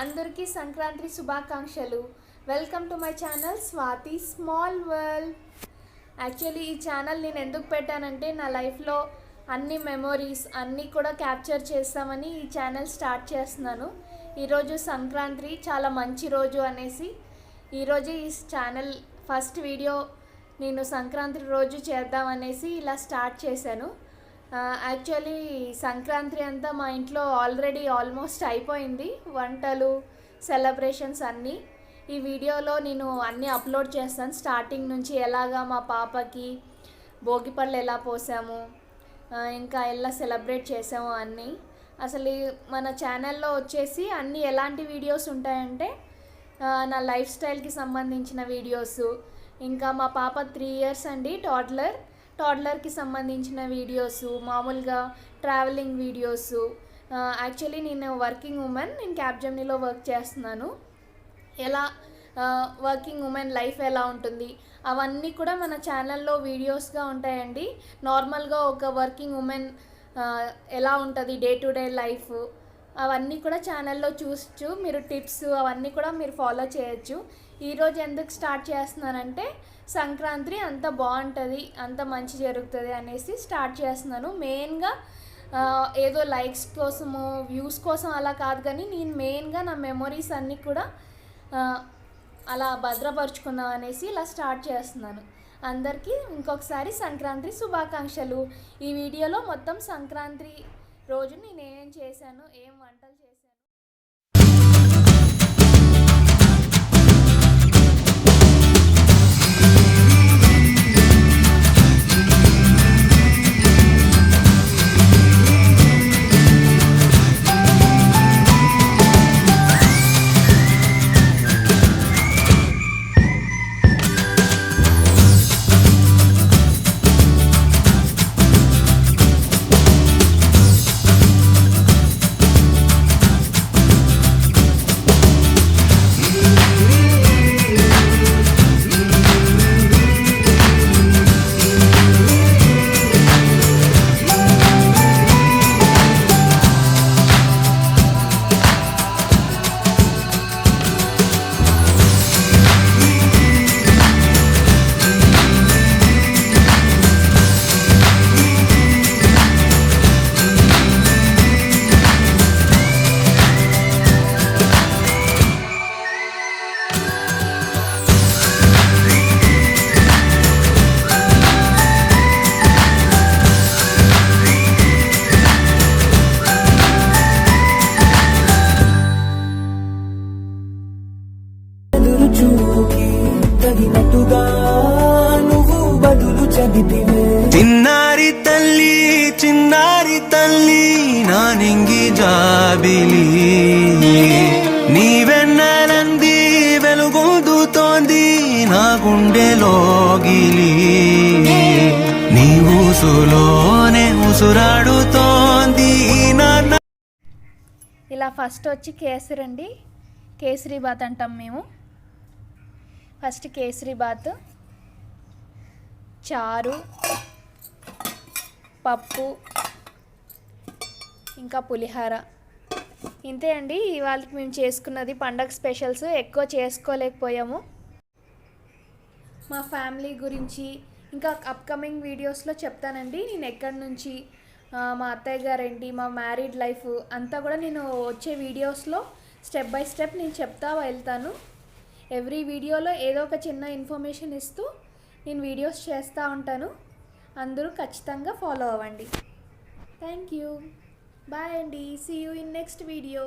అందరికీ సంక్రాంతి శుభాకాంక్షలు. Welcome to my channel Swathi small world actually ఈ ఛానల్ నేను ఎందుకు పెట్టానంటే నా లైఫ్లో అన్ని మెమొరీస్ అన్నీ కూడా క్యాప్చర్ చేస్తామని ఈ ఛానల్ స్టార్ట్ చేస్తున్నాను. ఈరోజు సంక్రాంతి చాలా మంచి రోజు అనేసి ఈరోజు ఈ ఛానల్ ఫస్ట్ వీడియో నేను సంక్రాంతి రోజు చేద్దామనేసి ఇలా స్టార్ట్ చేశాను. యాక్చువల్లీ సంక్రాంతి అంతా మా ఇంట్లో ఆల్రెడీ ఆల్మోస్ట్ అయిపోయింది. వంటలు సెలబ్రేషన్స్ అన్నీ. ఈ వీడియోలో నేను అన్నీ అప్లోడ్ చేస్తాను. స్టార్టింగ్ నుంచి ఎలాగా మా పాపకి భోగి పళ్ళు ఎలా పోసాము ఇంకా ఎలా సెలబ్రేట్ చేసాము అన్నీ. అసలు మన ఛానల్లో వచ్చేసి అన్నీ ఎలాంటి వీడియోస్ ఉంటాయంటే నా లైఫ్ స్టైల్కి సంబంధించిన వీడియోస్ ఇంకా మా పాప త్రీ ఇయర్స్ అండి టాడ్లర్ టాడ్లర్కి సంబంధించిన వీడియోస్ మామూలుగా ట్రావెలింగ్ వీడియోస్ యాక్చువల్లీ నేను వర్కింగ్ ఉమెన్ నేను క్యాబ్జమ్నీలో వర్క్ చేస్తున్నాను. ఎలా వర్కింగ్ ఉమెన్ లైఫ్ ఎలా ఉంటుంది? అవన్నీ కూడా మన ఛానల్లో వీడియోస్గా ఉంటాయండి. నార్మల్గా ఒక వర్కింగ్ ఉమెన్ ఎలా ఉంటుంది? డే టు డే లైఫ్ అవన్నీ కూడా ఛానల్లో చూసచ్చు మీరు టిప్స్ అవన్నీ కూడా మీరు ఫాలో చేయొచ్చు. ఈరోజు ఎందుకు స్టార్ట్ చేస్తున్నానంటే సంక్రాంతి అంత బాగుంటుంది అంత మంచి జరుగుతుంది అనేసి స్టార్ట్ చేస్తున్నాను. మెయిన్గా ఏదో లైక్స్ కోసము వ్యూస్ కోసం అలా కాదు కానీ నేను మెయిన్గా నా మెమొరీస్ అన్నీ కూడా అలా భద్రపరుచుకుందాం అనేసి ఇలా స్టార్ట్ చేస్తున్నాను. అందరికీ ఇంకొకసారి సంక్రాంతి శుభాకాంక్షలు. ఈ వీడియోలో మొత్తం సంక్రాంతి రోజు నేను ఏం చేశాను? ఏం వంటలు చేశాను? నువ్వు బదులు చెబితివే చిన్నారి తల్లి చిన్నారి తల్లి నా నింగి జాబిలి. నీ వెన్నెలంది వెలుగొందుతోంది నా గుండెలోగిలి నీ ఊసులోనే ఉసురాడుతోంది నా ఇలా ఫస్ట్ వచ్చి కేసరి అండి కేసరి బాత్ అంటాం మేము. ఫస్ట్ కేసరి బాత్ చారు పప్పు ఇంకా పులిహార. ఇంతే అండి ఇవాళకి మేము చేసుకున్నది పండగ స్పెషల్స్ ఎక్కువ చేసుకోలేకపోయాము. మా ఫ్యామిలీ గురించి ఇంకా అప్కమింగ్ వీడియోస్లో చెప్తానండి. నేను ఎక్కడి నుంచి మా అత్తయ్య గారేంటి మా మ్యారీడ్ లైఫ్ అంతా కూడా నేను వచ్చే వీడియోస్లో స్టెప్ బై స్టెప్ నేను చెప్తా వెళ్తాను. ఎవ్రీ వీడియోలో ఏదో ఒక చిన్న ఇన్ఫర్మేషన్ ఇస్తూ నేను వీడియోస్ చేస్తూ ఉంటాను. అందరూ ఖచ్చితంగా ఫాలో అవ్వండి. Thank you. బాయ్ అండి. See you in next video